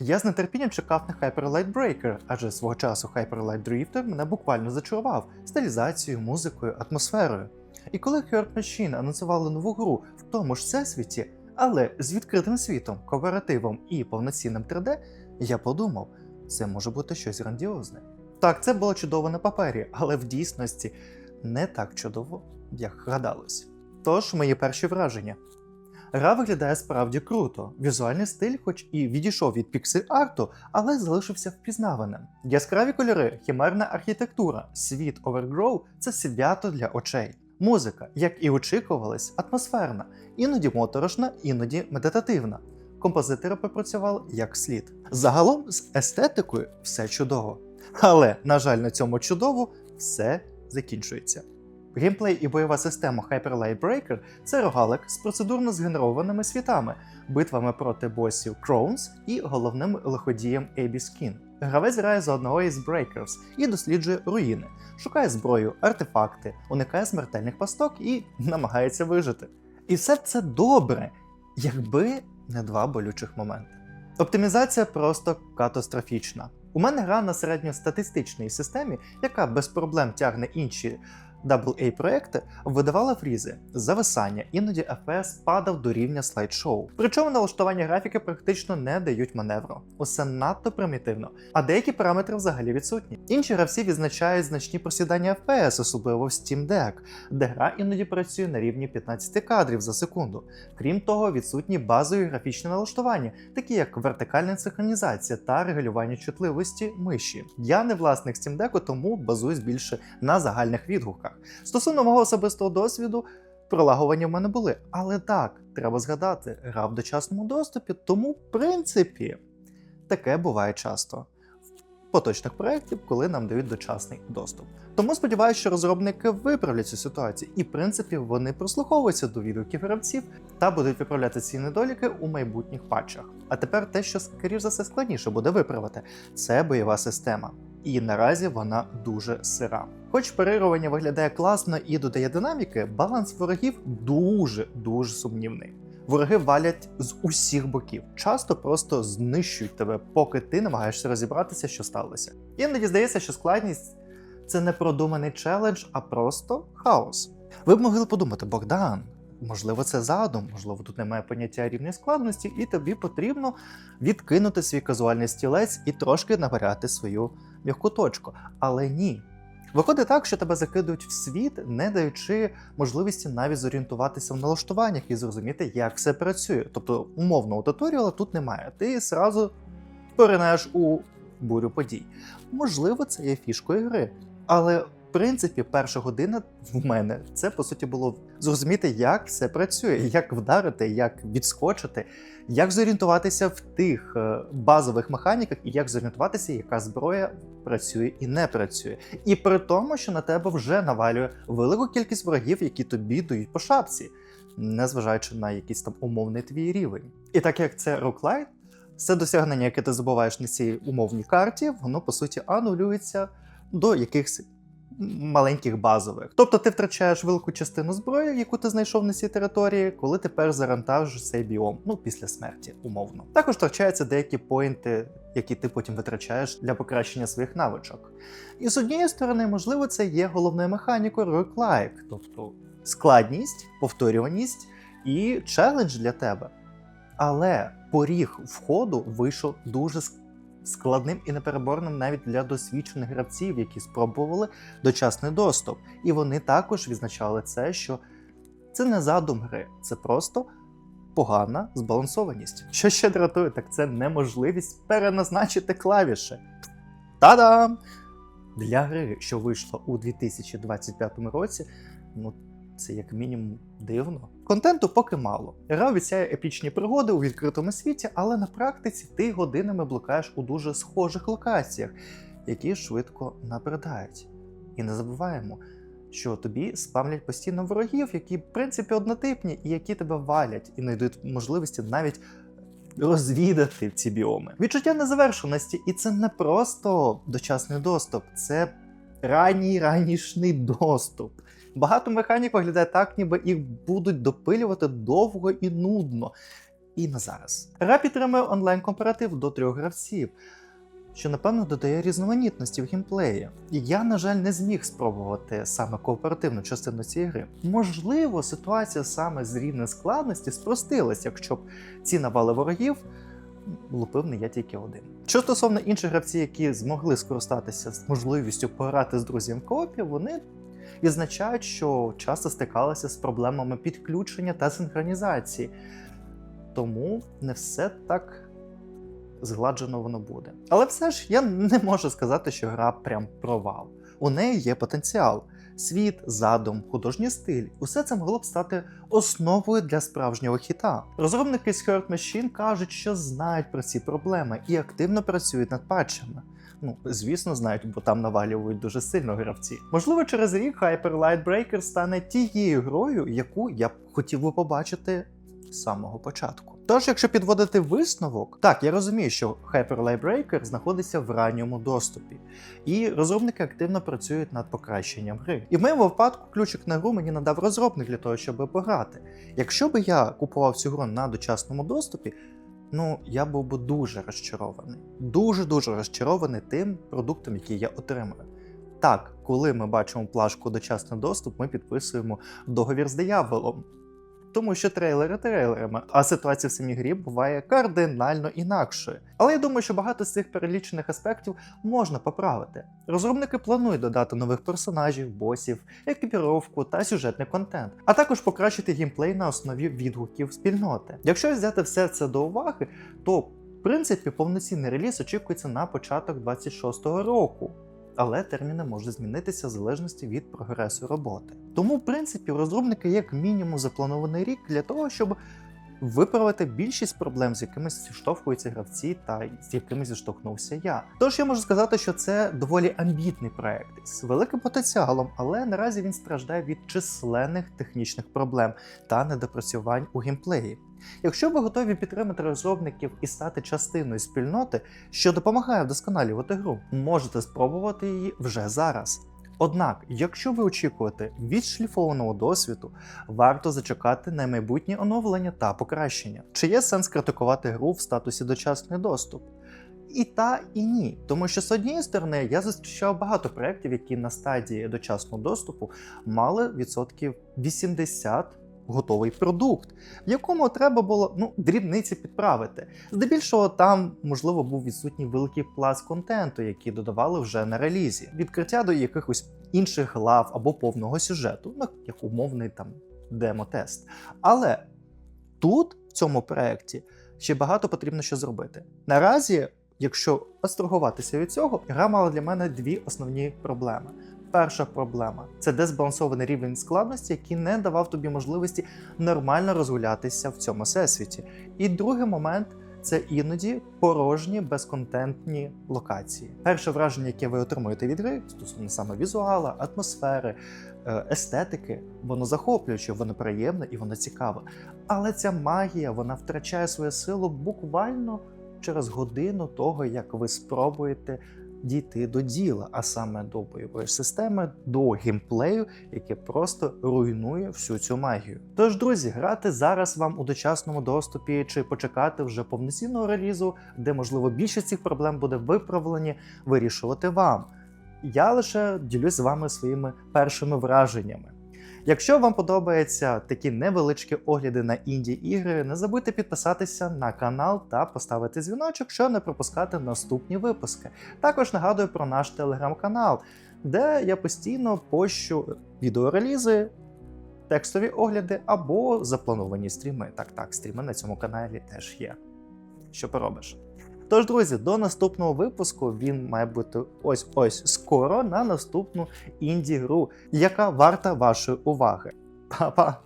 Я з нетерпінням чекав на Hyper Light Breaker, адже свого часу Hyper Light Drifter мене буквально зачарував стилізацією, музикою, атмосферою. І коли Heart Machine анонсували нову гру в тому ж всесвіті, але з відкритим світом, кооперативом і повноцінним 3D, я подумав, це може бути щось грандіозне. Так, це було чудово на папері, але в дійсності не так чудово, як гадалось. Тож, мої перші враження. Гра виглядає справді круто. Візуальний стиль, хоч і відійшов від піксель-арту, але залишився впізнаваним. Яскраві кольори, хімерна архітектура, світ Overgrow – це свято для очей. Музика, як і очікувалось, атмосферна, іноді моторошна, іноді медитативна. Композитори попрацювали як слід. Загалом з естетикою все чудово. Але, на жаль, на цьому чудово все закінчується. Геймплей і бойова система Hyper Light Breaker – це рогалик з процедурно згенерованими світами, битвами проти босів Кроунс і головним лиходієм Ебі Скін. Гравець грає за одного із Breakers і досліджує руїни, шукає зброю, артефакти, уникає смертельних пасток і намагається вижити. І все це добре, якби не два болючих моменти. Оптимізація просто катастрофічна. У мене гра на середньостатистичній системі, яка без проблем тягне інші AA проекти, видавала фрізи, зависання, іноді FPS падав до рівня слайд-шоу. Причому налаштування графіки практично не дають маневру. Усе надто примітивно, а деякі параметри взагалі відсутні. Інші гравці відзначають значні просідання FPS, особливо в Steam Deck, де гра іноді працює на рівні 15 кадрів за секунду. Крім того, відсутні базові графічні налаштування, такі як вертикальна синхронізація та регулювання чутливості миші. Я не власник Steam Deck, тому базуюсь більше на загальних відгуках. Стосовно мого особистого досвіду, пролагування в мене були. Але так, треба згадати, гра в дочасному доступі, тому, в принципі, таке буває часто. В поточних проєктів, коли нам дають дочасний доступ. Тому сподіваюся, що розробники виправлять цю ситуацію, і в принципі вони прослуховуються до відгуків гравців та будуть виправляти ці недоліки у майбутніх патчах. А тепер те, що скоріш за все складніше буде виправити, це бойова система. І наразі вона дуже сира. Хоч парирування виглядає класно і додає динаміки, баланс ворогів дуже дуже сумнівний. Вороги валять з усіх боків, часто просто знищують тебе, поки ти намагаєшся розібратися, що сталося. Іноді здається, що складність це не продуманий челендж, а просто хаос. Ви б могли подумати, Богдан, можливо, це задум, можливо, тут немає поняття рівня складності, і тобі потрібно відкинути свій казуальний стілець і трошки набирати свою м'яку точку. Але ні. Виходить так, що тебе закидують в світ, не даючи можливості навіть зорієнтуватися в налаштуваннях і зрозуміти, як все працює. Тобто умовного туторіала тут немає. Ти зразу поринаєш у бурю подій. Можливо, це є фішкою гри. Але принципі, перша година в мене це по суті було зрозуміти, як все працює, як вдарити, як відскочити, як зорієнтуватися в тих е, базових механіках, і як зорієнтуватися, яка зброя працює і не працює. І при тому, що на тебе вже навалює велику кількість ворогів, які тобі дають по шапці, незважаючи на якийсь там умовний твій рівень. І так як це роклайт, все досягнення, яке ти забуваєш на цій умовній карті, воно по суті анулюється до якихось маленьких базових. Тобто ти втрачаєш велику частину зброї, яку ти знайшов на цій території, коли ти перезавантажиш цей біом, ну після смерті, умовно. Також втрачаються деякі поінти, які ти потім витрачаєш для покращення своїх навичок. І з однієї сторони, можливо, це є головною механікою roguelike, тобто складність, повторюваність і челендж для тебе. Але поріг входу вийшов дуже складним і непереборним навіть для досвідчених гравців, які спробували дочасний доступ. І вони також відзначали це, що це не задум гри, це просто погана збалансованість. Що ще дратує, так це неможливість переназначити клавіші. Та-дам! Для гри, що вийшла у 2025 році, ну це як мінімум дивно. Контенту поки мало. Гра обіцяє епічні пригоди у відкритому світі, але на практиці ти годинами блукаєш у дуже схожих локаціях, які швидко набридають. І не забуваємо, що тобі спамлять постійно ворогів, які в принципі однотипні і які тебе валять, і знайдуть можливості навіть розвідати ці біоми. Відчуття незавершеності, і це не просто дочасний доступ, це ранній ранішний доступ. Багато механік виглядає так, ніби їх будуть допилювати довго і нудно. і на зараз. Гра підтримує онлайн-кооператив до трьох гравців, що напевно додає різноманітності в геймплеї. І я, на жаль, не зміг спробувати саме кооперативну частину цієї гри. Можливо, ситуація саме з рівня складності спростилась, якщо б ці навали ворогів лупив не я тільки один. Що стосовно інших гравців, які змогли скористатися з можливістю пограти з друзями в коопі, вони відзначають, що часто стикалися з проблемами підключення та синхронізації. Тому не все так згладжено воно буде. Але все ж я не можу сказати, що гра прям провал. У неї є потенціал. Світ, задум, художній стиль усе це могло б стати основою для справжнього хіта. Розробники з Hurt Machine кажуть, що знають про ці проблеми і активно працюють над патчами. Ну, звісно, знають, бо там навалюють дуже сильно гравці. Можливо, через рік Hyper Light Breaker стане тією грою, яку я б хотів би побачити з самого початку. Тож, якщо підводити висновок, так я розумію, що Hyper Light Breaker знаходиться в ранньому доступі, і розробники активно працюють над покращенням гри. І в моєму випадку ключик на гру мені надав розробник для того, щоб пограти. Якщо би я купував цю гру на дочасному доступі, ну я був би дуже розчарований. Дуже-дуже розчарований тим продуктом, який я отримую. Так, коли ми бачимо плашку дочасний доступ, ми підписуємо договір з дияволом. Тому що трейлери трейлерами, а ситуація в самій грі буває кардинально інакшою. Але я думаю, що багато з цих перелічених аспектів можна поправити. Розробники планують додати нових персонажів, босів, екіпіровку та сюжетний контент, а також покращити геймплей на основі відгуків спільноти. Якщо взяти все це до уваги, то в принципі повноцінний реліз очікується на початок 26-го року. Але терміни можуть змінитися в залежності від прогресу роботи. Тому, в принципі, у розробника як мінімум запланований рік для того, щоб виправити більшість проблем, з якими зіштовхуються гравці, та з якими зіштовхнувся я. Тож я можу сказати, що це доволі амбітний проект з великим потенціалом, але наразі він страждає від численних технічних проблем та недопрацювань у геймплеї. Якщо ви готові підтримати розробників і стати частиною спільноти, що допомагає вдосконалювати гру, можете спробувати її вже зараз. Однак, якщо ви очікуєте відшліфованого досвіду, варто зачекати на майбутні оновлення та покращення. Чи є сенс критикувати гру в статусі дочасний доступ? І та, і ні. Тому що з однієї сторони я зустрічав багато проєктів, які на стадії дочасного доступу мали відсотків 80 готовий продукт, в якому треба було ну, дрібниці підправити. Здебільшого там, можливо, був відсутній великий пласт контенту, який додавали вже на релізі, відкриття до якихось інших глав або повного сюжету, ну як умовний там демо-тест. Але тут, в цьому проєкті, ще багато потрібно що зробити. Наразі, якщо абстрагуватися від цього, гра мала для мене дві основні проблеми. Перша проблема це дезбалансований рівень складності, який не давав тобі можливості нормально розгулятися в цьому всесвіті. І другий момент це іноді порожні безконтентні локації. Перше враження, яке ви отримуєте від гри, стосовно саме візуала, атмосфери, е, естетики, воно захоплююче, воно приємне і воно цікаве. Але ця магія вона втрачає свою силу буквально через годину того, як ви спробуєте дійти до діла, а саме до бойової системи, до геймплею, яке просто руйнує всю цю магію. Тож, друзі, грати зараз вам у дочасному доступі чи почекати вже повноцінного релізу, де можливо більшість цих проблем буде виправлені, вирішувати вам. Я лише ділюсь з вами своїми першими враженнями. Якщо вам подобаються такі невеличкі огляди на інді ігри, не забудьте підписатися на канал та поставити дзвіночок, щоб не пропускати наступні випуски. Також нагадую про наш телеграм-канал, де я постійно пощу відеорелізи, текстові огляди або заплановані стріми. Так, так, стріми на цьому каналі теж є. Що поробиш? Тож, друзі, до наступного випуску він має бути ось ось скоро на наступну інді-гру, яка варта вашої уваги. Па-па!